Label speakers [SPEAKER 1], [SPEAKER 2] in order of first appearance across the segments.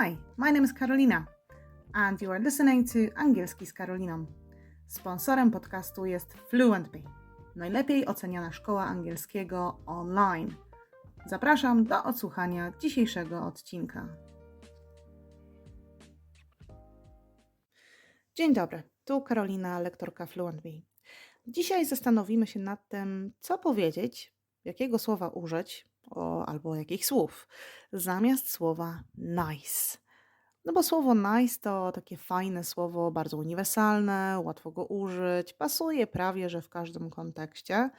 [SPEAKER 1] Hi, my name is Carolina, and you are listening to Angielski z Karoliną. Sponsorem podcastu jest FluentBee, najlepiej oceniana szkoła angielskiego online. Zapraszam do odsłuchania dzisiejszego odcinka. Dzień dobry, tu Karolina, lektorka FluentBee. Dzisiaj zastanowimy się nad tym, co powiedzieć, jakiego słowa użyć, o, albo jakich słów, zamiast słowa nice. No bo słowo nice to takie fajne słowo, bardzo uniwersalne, łatwo go użyć, pasuje prawie że w każdym kontekście,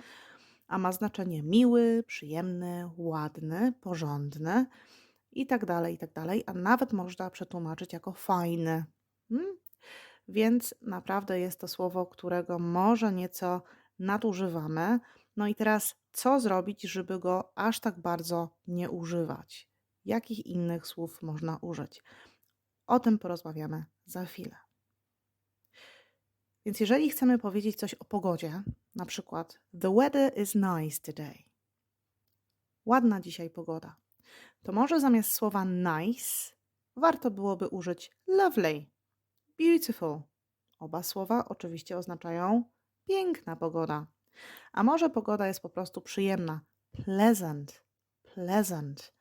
[SPEAKER 1] a ma znaczenie miły, przyjemny, ładny, porządny i tak dalej, i tak dalej, a nawet można przetłumaczyć jako fajny. Hmm? Więc naprawdę jest to słowo, którego może nieco nadużywamy. No i teraz, co zrobić, żeby go aż tak bardzo nie używać? Jakich innych słów można użyć? O tym porozmawiamy za chwilę. Więc jeżeli chcemy powiedzieć coś o pogodzie, na przykład The weather is nice today. Ładna dzisiaj pogoda. To może zamiast słowa nice warto byłoby użyć lovely, beautiful. Oba słowa oczywiście oznaczają piękna pogoda. A może pogoda jest po prostu przyjemna? Pleasant, pleasant.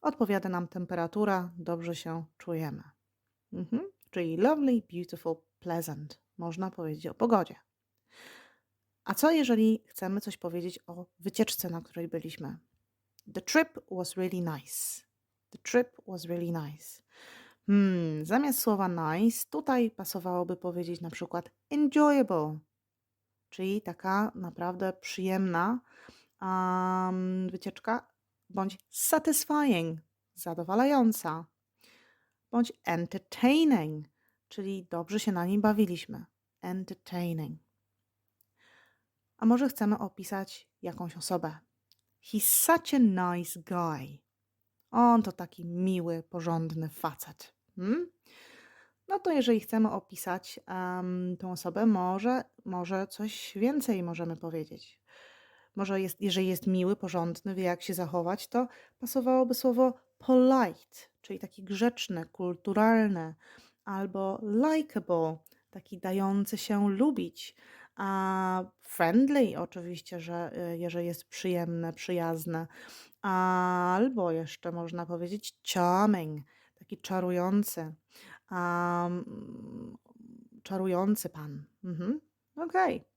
[SPEAKER 1] Odpowiada nam temperatura, dobrze się czujemy. Mhm. Czyli lovely, beautiful, pleasant. Można powiedzieć o pogodzie. A co jeżeli chcemy coś powiedzieć o wycieczce, na której byliśmy? The trip was really nice. The trip was really nice. Hmm, zamiast słowa nice, tutaj pasowałoby powiedzieć na przykład enjoyable, czyli taka naprawdę przyjemna um, wycieczka, bądź satisfying, zadowalająca, bądź entertaining, czyli dobrze się na nim bawiliśmy. Entertaining. A może chcemy opisać jakąś osobę? He's such a nice guy. On to taki miły, porządny facet. Hmm? No to jeżeli chcemy opisać um, tą osobę, może, może coś więcej możemy powiedzieć. Może jest, jeżeli jest miły, porządny, wie jak się zachować, to pasowałoby słowo polite, czyli taki grzeczny, kulturalny, albo likable, taki dający się lubić. A friendly oczywiście, że y, jeżeli jest przyjemne, przyjazne, albo jeszcze można powiedzieć charming, taki czarujący, um, czarujący pan. Mhm. Okej. Okay.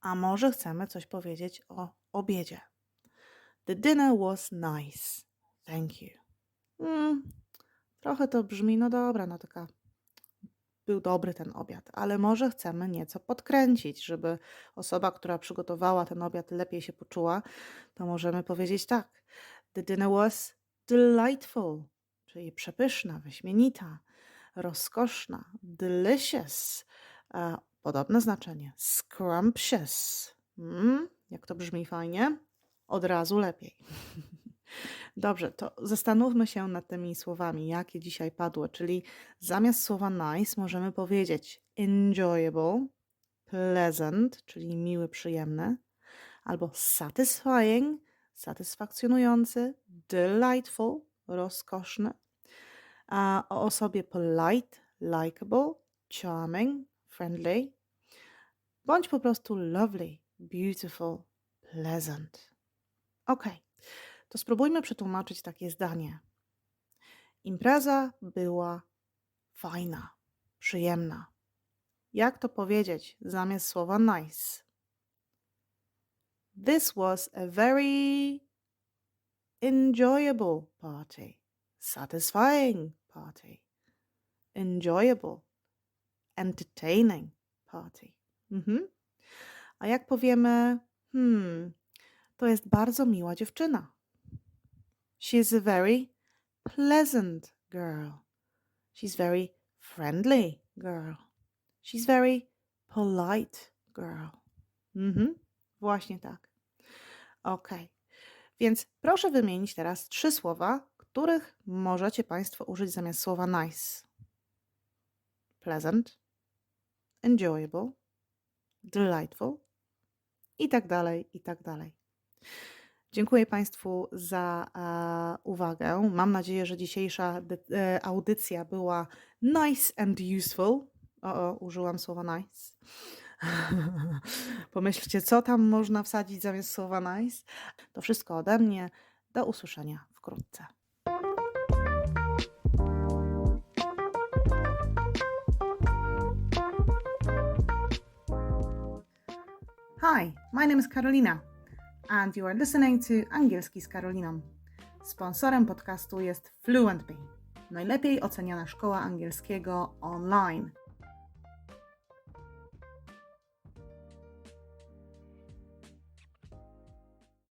[SPEAKER 1] A może chcemy coś powiedzieć o obiedzie? The dinner was nice. Thank you. Mm, trochę to brzmi, no dobra, no taka był dobry ten obiad, ale może chcemy nieco podkręcić, żeby osoba, która przygotowała ten obiad, lepiej się poczuła, to możemy powiedzieć tak: The dinner was delightful, czyli przepyszna, wyśmienita, rozkoszna, delicious. Podobne znaczenie. Scrumptious. Mm, jak to brzmi fajnie? Od razu lepiej. Dobrze, to zastanówmy się nad tymi słowami, jakie dzisiaj padły. Czyli zamiast słowa nice możemy powiedzieć enjoyable, pleasant, czyli miły, przyjemny, albo satisfying, satysfakcjonujący, delightful, rozkoszny. O osobie polite, likable, charming, friendly, bądź po prostu lovely, beautiful, pleasant. Ok, to spróbujmy przetłumaczyć takie zdanie. Impreza była fajna, przyjemna. Jak to powiedzieć zamiast słowa nice? This was a very enjoyable party, satisfying party, enjoyable, entertaining party. Mhm. A jak powiemy, hmm, to jest bardzo miła dziewczyna. She's a very pleasant girl. She's very friendly girl. She's very polite girl. Mhm, właśnie tak. Ok. Więc proszę wymienić teraz trzy słowa, których możecie Państwo użyć zamiast słowa nice. Pleasant, enjoyable, delightful i tak dalej, i tak dalej. Dziękuję Państwu za e, uwagę. Mam nadzieję, że dzisiejsza dy- e, audycja była nice and useful. O, o użyłam słowa nice. Pomyślcie, co tam można wsadzić zamiast słowa nice. To wszystko ode mnie. Do usłyszenia wkrótce. Hi, my name is Karolina, and you are listening to Angielski z Karoliną. Sponsorem podcastu jest Fluentby, najlepiej oceniana szkoła angielskiego online.